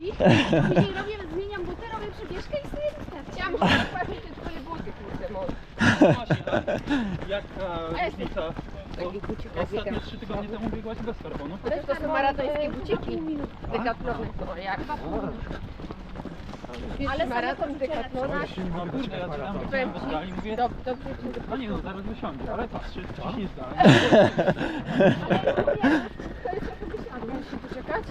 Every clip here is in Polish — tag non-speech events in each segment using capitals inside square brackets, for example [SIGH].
Później robię, zmieniam buty, robię przebieżkę i sobie wystarczy. Chciałam się zobaczyć te twoje buty, kurde, może. Właśnie, a jaka różnica? Bo ostatnie trzy tygodnie temu biegłaś bez karbonu. Też to są maratońskie buciki. Decathlony. No jak? Ale Ale maraton jako Decathlona. No kurde, ja czytam Powiem ci, gali, mówię, dob- dobrze ci no nie no, zaraz wysiądzie, ale patrz, czy ciśniesz dalej.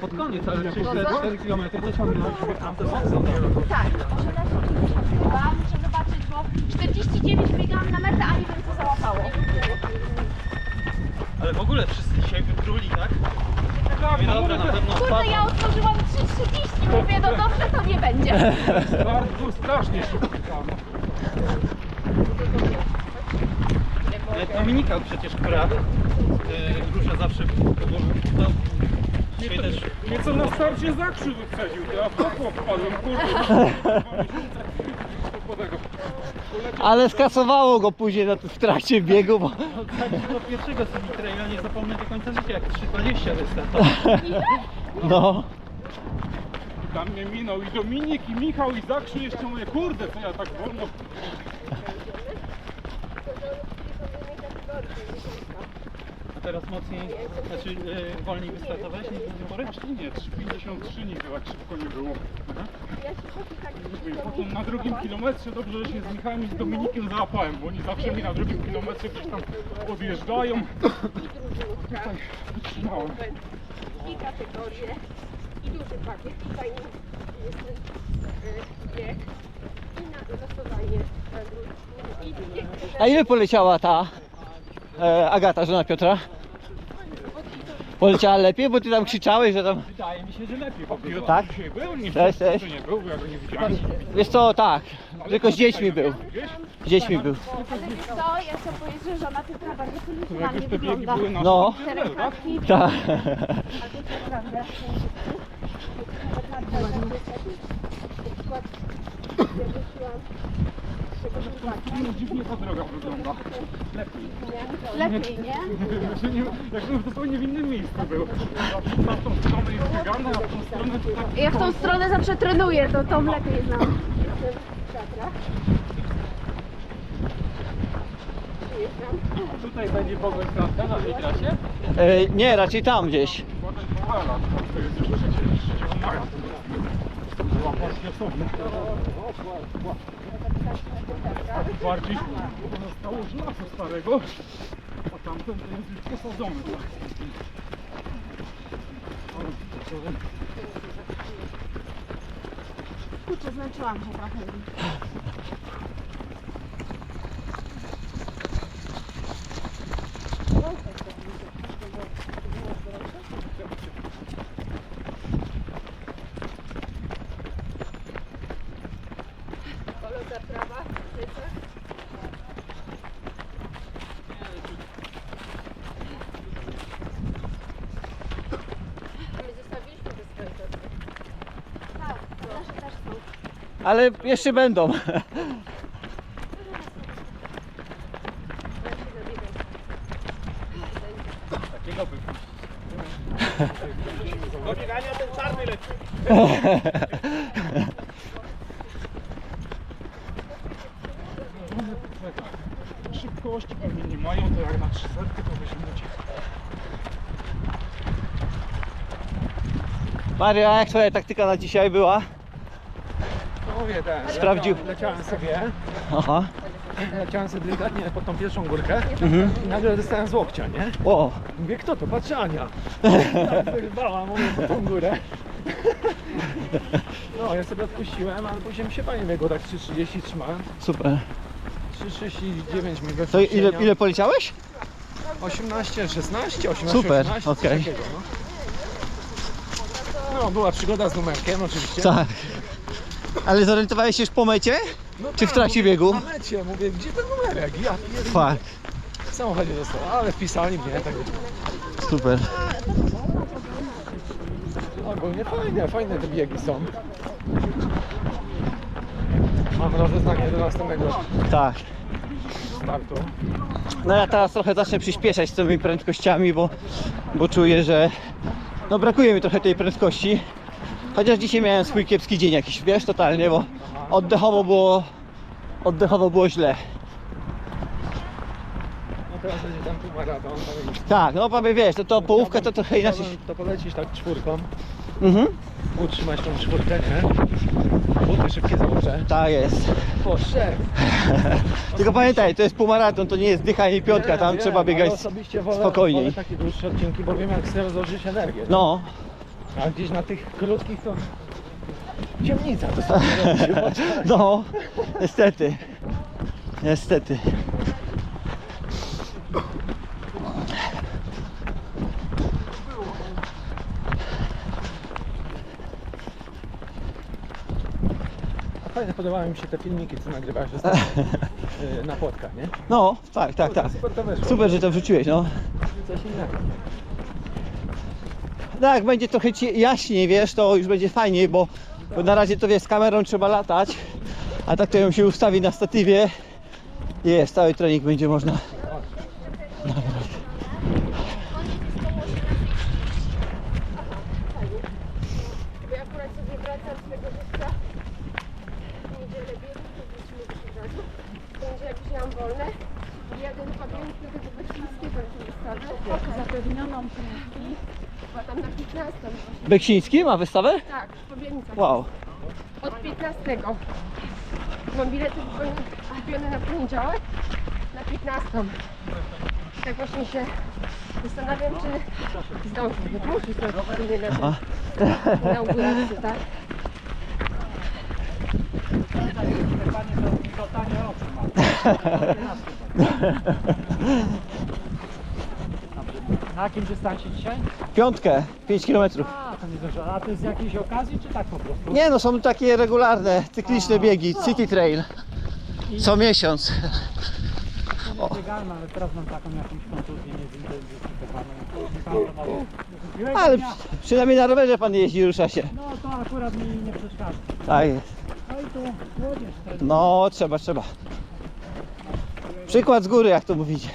Pod koniec, ale przez No te co? 4 km to tamte mocno. Tak, może chyba, muszę zobaczyć, bo 49 biegałam na metę, a nie wiem co załapało. Ale w ogóle wszyscy dzisiaj wytruli, tak? Mówię, dobra, na pewno Kurde, spadną. ja otworzyłam 3.30, mówię, no dobrze to nie będzie. Bardzo strasznie pytałem. E, Dominika przecież, która e, rusza zawsze w to Mnie co na starcie zakrzyw wyprzedził, to ja w kopło wpadłem, kurde. Ale skasowało go później na, w trakcie biegu, bo No tak, do pierwszego sobie traila nie zapomnę do końca życia, jak 3.20 wystartował. no. Tam mnie minął i Dominik, i Michał, i Zakrzyw jeszcze mówię, kurde, co ja tak wolno... Teraz mocniej, znaczy e, wolniej wystartowałeś niż do tej pory? Właśnie nie, 3,53 nigdy tak szybko nie było. I potem na drugim kilometrze dobrze, że się z Michałem i z Dominikiem załapałem, bo oni zawsze mi na drugim kilometrze gdzieś tam odjeżdżają. Tutaj wytrzymałem. I kategorie, i duży pakiet, i fajny jest bieg, i na losowanie. A ile poleciała ta e, Agata, żona Piotra? Poleciała lepiej, bo ty tam krzyczałeś, że tam... Wydaje mi się, że lepiej. Bo Piotr Tak? dzisiaj był, nie Cześć, cześć. nie był, bo ja go nie widziałem. Wiesz co, tak, tylko z dziećmi był. Gdzieś? Z dziećmi był. Ale wiesz co, ja chcę powiedzieć, że żona Piotra bardzo jakieś te biegi wygląda. były na No. no. tak? Tak. A to jest naprawdę. No, dziwnie ta droga wygląda. Lepiej. Lepiej, nie? Jakbym zupełnie w innym miejscu był. Na tą stronę jest biegane, a w tą stronę. Ja w tą stronę zawsze trenuję, to tą lepiej znam. Tutaj będzie pogoń na tej trasie? Nie, raczej tam gdzieś. Potem powala, bardziej pozostało z lasu starego, a tamten to jest już posadzony. Tak. Kurczę, zmęczyłam się trochę. Kolor zaprawa, plecak. A my zostawiliśmy te swoje torby. Tak, nasze też są. Ale jeszcze będą. Takiego by. Szybkości pewnie nie mają, to jak na 300 to byśmy uciekli. Maria, jak twoja taktyka na dzisiaj była? Mówię ten, Sprawdził. leciałem sobie, Aha. leciałem sobie delikatnie pod tą pierwszą górkę Mhm. i nagle dostałem z łokcia, nie? O, Mówię, kto to? Patrzę Ania. Tak [LAUGHS] wyrwała, mówię, po tą górę. No, ja sobie odpuściłem, ale później mi się fajnie biegło, tak 3.30 trzymałem. super. 3.39 mi To ile, ile poleciałeś? 18, 16, 18, Super, 18, coś okej. takiego, no. no, była przygoda z numerkiem oczywiście. Tak. Ale zorientowałeś się już po mecie? No Czy w tak, trakcie mówię, biegu? Na mecie, mówię, gdzie ten numerek? Ja pierdolę. Fakt. W samochodzie został, ale wpisali mnie, tak Super. Ogólnie fajne, fajne te biegi są. Mam rozeznanie do następnego Tak. startu. No ja teraz trochę zacznę przyspieszać z tymi prędkościami, bo, bo czuję, że no brakuje mi trochę tej prędkości. Chociaż dzisiaj miałem swój kiepski dzień jakiś, wiesz, totalnie, bo oddechowo było, oddechowo było źle. No teraz będzie tam tu maraton. tam jest- Tak, no powiem, wiesz, to, to połówka to trochę inaczej. Chciałbym To polecisz tak czwórką, Mhm, utrzymać tą czwórkę, nie? Buty szybkie założę. tak jest. Proszę. [LAUGHS] Tylko pamiętaj, to jest półmaraton, to nie jest dycha i piątka, tam trzeba biegać spokojniej. wolę takie dłuższe odcinki, bo wiem jak chcę rozłożyć energię. No, A gdzieś na tych krótkich to ciemnica to sobie robi [LAUGHS] no, niestety. Niestety. A fajne podobały mi się te filmiki, co ostatnio [LAUGHS] y, na płotkach, nie? No, tak, tak, tak. Super to wyszło. Super, że to wrzuciłeś, no. Coś innego. No jak będzie trochę ci- jaśniej, wiesz, to już będzie fajniej, bo, bo na razie to wiesz, z kamerą trzeba latać, a tak to ją się ustawi na statywie. Jest, cały trening będzie można. Bo ja akurat sobie wracam z tego życia. W niedzielę biegu, to wrócimy do Krzyżaku. Będzie jak wzięłam wolne. I jadę do pamiętnika tego Beksińskiego na wystawę. Zapewnioną i chyba tam na 15 właśnie. Beksiński ma wystawę? Tak, w Pobienicach. Wow. Od 15. Mam bilety kupione- na poniedziałek na 15. Tak właśnie się zastanawiam, czy zdążę. bo Muszę sobie na A. inaugurację, tak? Na jakim dystansie dzisiaj? Piątkę, 5 km. A, to nie dużo. A to jest z jakiejś okazji, czy tak po prostu? Nie no, są takie regularne, cykliczne biegi, City Trail. Co miesiąc. Nie biegałem, ale teraz mam taką jakąś kontuzję niezidentyfikowaną. Nie pamiętam, Miłego Ale dnia. przynajmniej na rowerze pan jeździ, rusza się. No to akurat mi nie przeszkadza. Tak jest. No i tu młodzież też. No, trzeba, trzeba. Przykład z góry, jak to mówicie.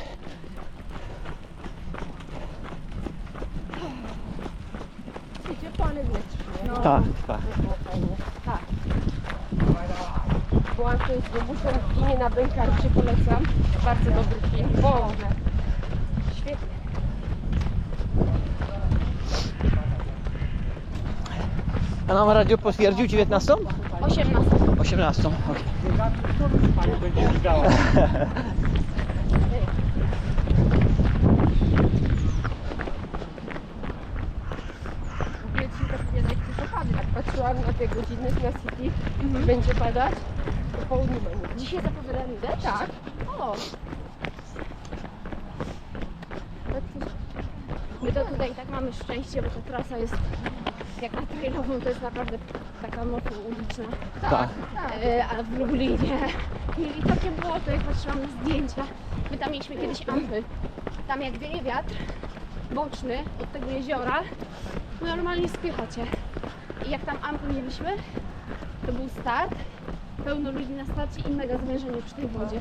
Ciepłany wieczór, nie? No, Tak, tak. tak. Tu z Bobusem w kinie na Bękarcie, polecam. Bardzo dobry film. Boże. Świetnie. A nam radio potwierdził 19? 18. 18. okej. Pani [LAUGHS] będzie biegała. Mówię ci, tak nie jak chcesz opady. Tak patrzyłam na City. Będzie padać. Po południu będzie. Dzisiaj zapowiadali deszcz? Tak. O, Tak, my to tutaj tak mamy szczęście, bo ta trasa jest jak na trailową, to jest naprawdę taka mocno uliczna. Tak. E, a w Lublinie mieli takie błoto, jak patrzyłam na zdjęcia. My tam mieliśmy kiedyś ampy. Tam jak wieje wiatr boczny od tego jeziora, no normalnie spycha cię. I jak tam ampy mieliśmy, to był start, pełno ludzi na stacji i mega zwężenie przy tej wodzie.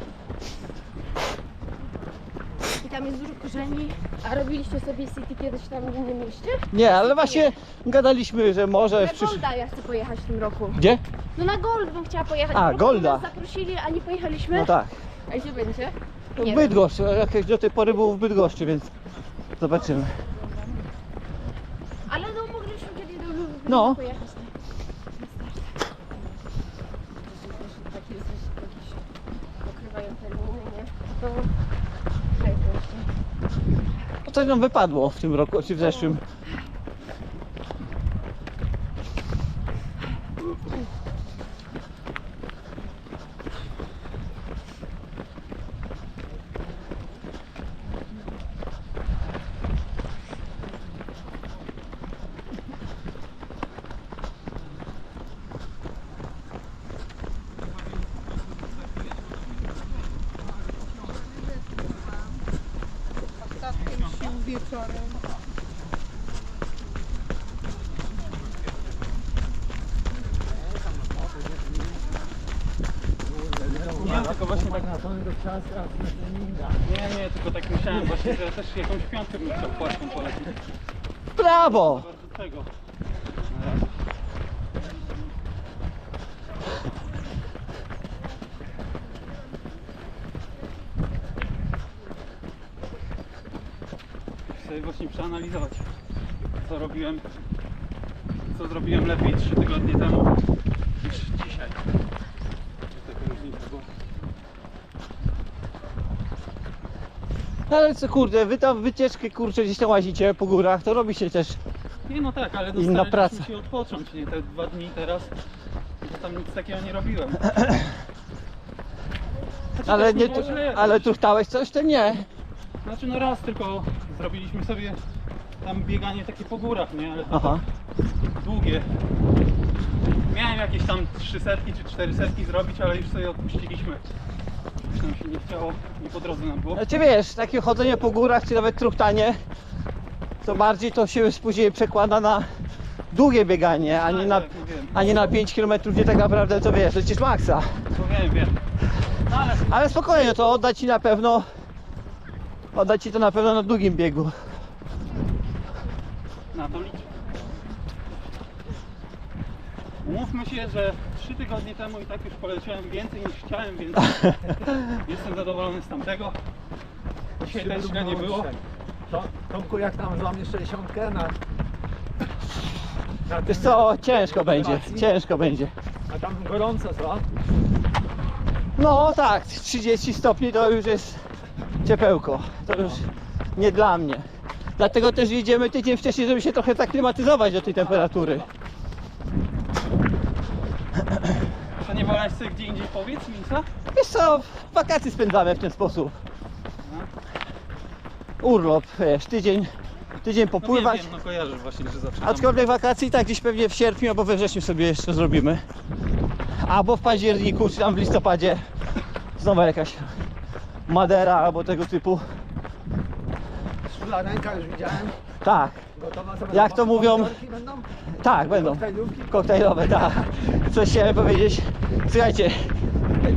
I tam jest dużo korzeni. A robiliście sobie City kiedyś tam w innym mieście? Nie, ale właśnie gadaliśmy, że może Na przysz... Golda ja chcę pojechać w tym roku. Gdzie? No na Gold bym chciała pojechać. A, W roku Golda. Nas zaprosili, a nie pojechaliśmy. No tak. A gdzie będzie? Nie W Bydgoszcz, jakieś do tej pory był w Bydgoszczy, więc zobaczymy. Ale no mogliśmy kiedyś do Lublina No. To coś nam wypadło w tym roku, czy w zeszłym. Nie, tylko właśnie tak... Nie, nie, tylko tak myślałem właśnie, że też jakąś piątkę bym chciał płaszczą polecić. Brawo! Tego. Sobie właśnie przeanalizować, co robiłem, co zrobiłem lepiej 3 tygodnie temu niż dzisiaj. Taka różnica była. Ale co kurde, wy tam wycieczkę kurczę gdzieś tam łazicie po górach, to robicie też. Nie no tak, ale Inna dostaliśmy praca. się odpocząć, nie? Te dwa dni teraz, to tam nic takiego nie robiłem. [CLEARS THROAT] Znaczy, Ale też nie, było źle ale truchtałeś coś, to nie. Znaczy no raz tylko zrobiliśmy sobie tam bieganie takie po górach, nie? Ale to Aha. tak długie. Miałem jakieś tam 300 czy 400 zrobić, ale już sobie odpuściliśmy. Już nam się nie chciało, nie po drodze nam było. Znaczy wiesz, takie chodzenie po górach, czy nawet truchtanie, to bardziej to się później przekłada na długie bieganie, a nie Tak, na, tak, wiem. a nie na 5 km, gdzie tak naprawdę to wiesz, lecisz maksa. No wiem, wiem. No ale Ale spokojnie, to odda ci na pewno, odda ci to na pewno na długim biegu. na to liczę. Umówmy się, że 3 tygodnie temu i tak już poleciałem więcej niż chciałem, więc [LAUGHS] jestem zadowolony z tamtego. Dzisiaj też źle nie było. To, Tomku, jak tam złamiesz 60 na... na Wiesz tym- co, ciężko będzie, ciężko będzie. A tam gorąco, co? No tak, 30 stopni to już jest ciepełko. To już nie dla mnie. Dlatego też jedziemy tydzień wcześniej, żeby się trochę zaklimatyzować do tej temperatury. To nie wolałeś sobie gdzie indziej powiedz mi, co? Wiesz co, wakacje spędzamy w ten sposób. Urlop, wiesz, tydzień, tydzień No popływać. wiem, wiem, no kojarzysz właśnie, że zawsze tam... Aczkolwiek wakacje i tak gdzieś pewnie w sierpniu albo we wrześniu sobie jeszcze zrobimy. Albo w październiku, czy tam w listopadzie. Znowu jakaś Madera albo tego typu. Szularenka już widziałem. Tak, Gotowa sobie Jak to mówią? Będą? tak, będą. Koktajlówki? Koktajlowe, tak. Coś chciałem powiedzieć. Słuchajcie,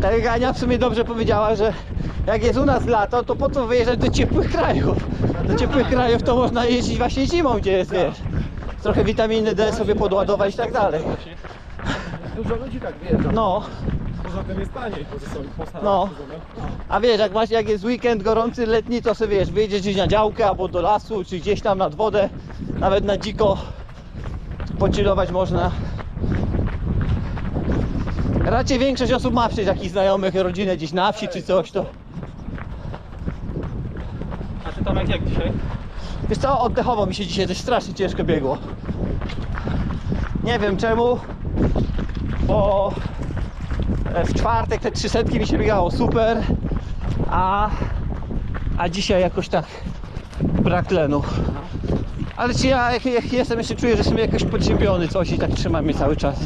ta Ania w sumie dobrze powiedziała, że jak jest u nas lato, to po co wyjeżdżać do ciepłych krajów? Do ciepłych krajów to można jeździć właśnie zimą, gdzie jest, wiesz, trochę witaminy D sobie podładować i tak dalej. Dużo ludzi tak wyjeżdża. No, Poza tym jest taniej, poza sobie no. A wiesz, jak, masz, jak jest weekend gorący, letni, to sobie wiesz, wyjedziesz gdzieś na działkę albo do lasu, czy gdzieś tam nad wodę, nawet na dziko pocilować można. Raczej większość osób ma przecież jakichś znajomych, rodzinę gdzieś na wsi czy coś, to A ty Tomek jak dzisiaj? Wiesz co, oddechowo mi się dzisiaj też strasznie ciężko biegło. Nie wiem czemu, bo e, w czwartek te trzysetki mi się biegało super, a, a dzisiaj jakoś tak brak tlenu. Ale czy ja jak, jak jestem, jeszcze czuję, że jestem jakoś podziębiony coś i tak trzyma mnie cały czas.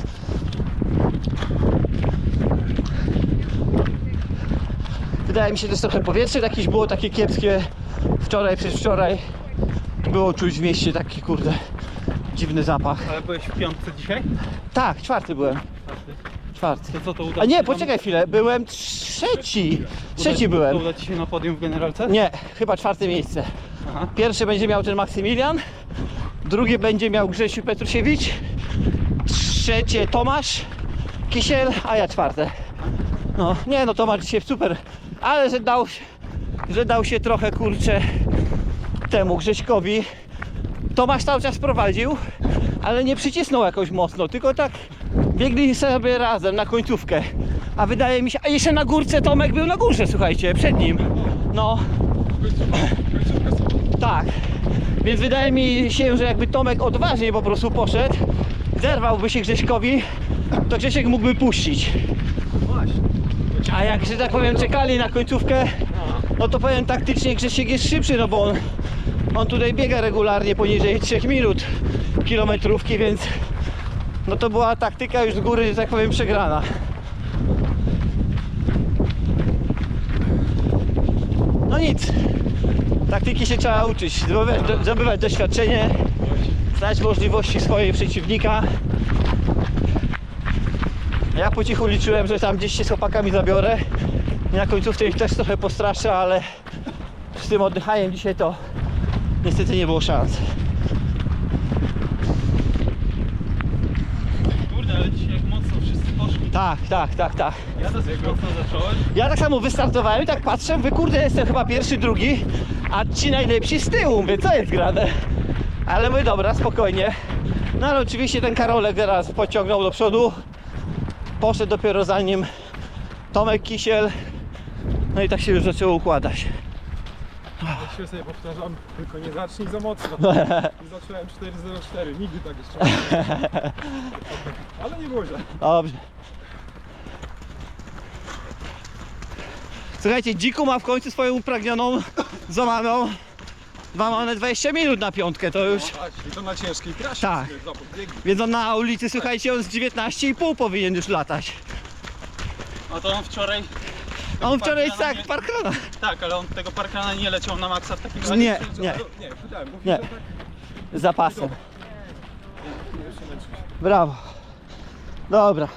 Wydaje mi się, że też trochę powietrze jakieś było takie kiepskie wczoraj, przedwczoraj. Było czuć w mieście taki kurde dziwny zapach. Ale byłeś w piątce dzisiaj? Tak, czwarty byłem. Czwarty. To co to uda A nie, poczekaj chwilę, byłem trzeci. Trzeci byłem. Uda ci się na podium w generalce? Nie, chyba czwarte miejsce. Aha. Pierwszy będzie miał ten Maksymilian, drugie będzie miał Grzesiu Petrusiewicz, trzecie Tomasz Kisiel, a ja czwarte. No, nie no, Tomasz dzisiaj super, ale że dał, że dał się trochę kurczę temu Grześkowi. Tomasz cały czas prowadził, ale nie przycisnął jakoś mocno, tylko tak biegli sobie razem na końcówkę. A wydaje mi się, a jeszcze na górce Tomek był na górze, słuchajcie, przed nim. No, tak. Więc wydaje mi się, że jakby Tomek odważniej po prostu poszedł, zerwałby się Grześkowi, to Grzesiek mógłby puścić. A jak, że tak powiem, czekali na końcówkę, no to powiem taktycznie Grzesiek jest szybszy, no bo on, on tutaj biega regularnie poniżej 3 minut kilometrówki, więc no to była taktyka już z góry, że tak powiem, przegrana. No nic, Taktyki się trzeba uczyć, zdobywać, do, zdobywać doświadczenie, znać możliwości swojej przeciwnika. Ja po cichu liczyłem, że tam gdzieś się z chłopakami zabiorę. Na końcówce ich też trochę postraszę, ale z tym oddychaniem dzisiaj to niestety nie było szans. Kurde, ale dzisiaj jak mocno wszyscy poszli. Tak, tak, tak, tak. Ja dosyć mocno zacząłem. Ja tak samo wystartowałem i tak patrzę, wy kurde jestem chyba pierwszy, drugi, a ci najlepsi z tyłu, mówię, co jest grane? Ale my dobra, spokojnie. No ale oczywiście ten Karolek teraz pociągnął do przodu. Poszedł dopiero za nim Tomek Kisiel. No i tak się już zaczęło układać. Się sobie powtarzam, tylko nie zacznij za mocno. [LAUGHS] I zacząłem 4.04, nigdy tak jeszcze nie Ale nie było źle. Dobrze. Słuchajcie, Dziku ma w końcu swoją upragnioną złamaną. Dwa mamy 20 minut na piątkę, to już. Tak, i to na ciężkiej trasie. Tak. sobie. Więc on na ulicy, słuchajcie, on z 19,5 powinien już latać. A to on wczoraj... A on wczoraj parkrana tak, nie- parkrana. Tak, ale on tego parkrana nie leciał na maksa w takim razie. Nie, czy nie, Nie, pytałem, nie. tak zapasem. jeszcze. Brawo. Dobra.